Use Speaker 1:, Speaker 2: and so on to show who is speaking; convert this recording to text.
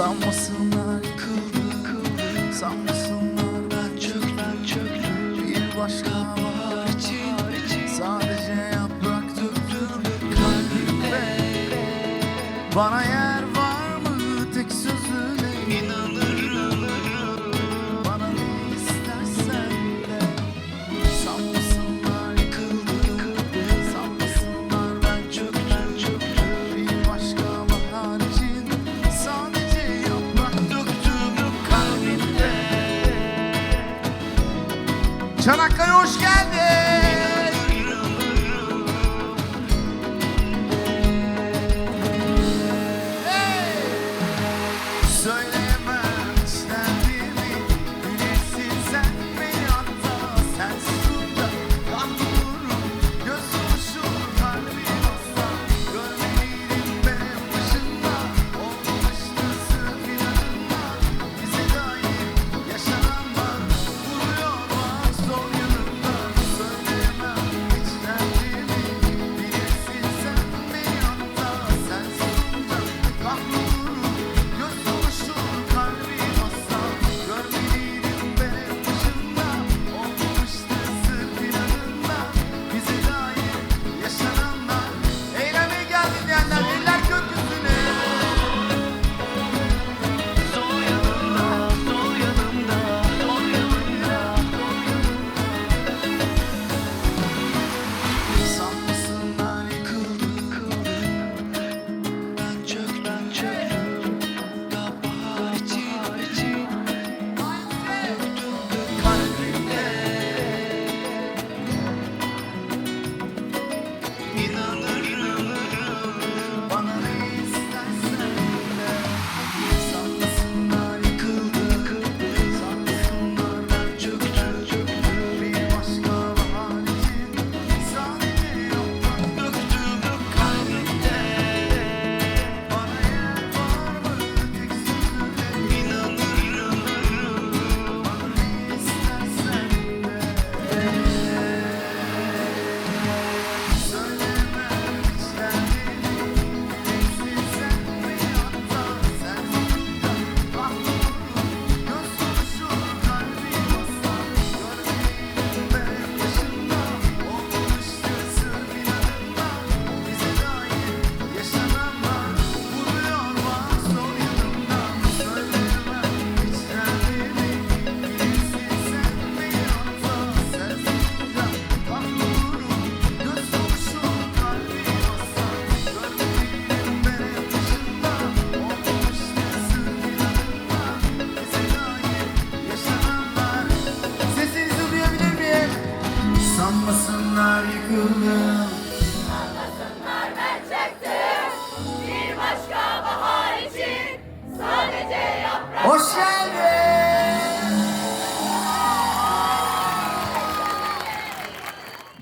Speaker 1: Sanmasınlar kıldı kıldı. Sanmasınlar ben çöktüm çöktüm. Bir başka bahar için, Sadece yaprak döktüm. Kalbime Bana yer Arkaya hoş geldin. Sanmasınlar yıkıldım.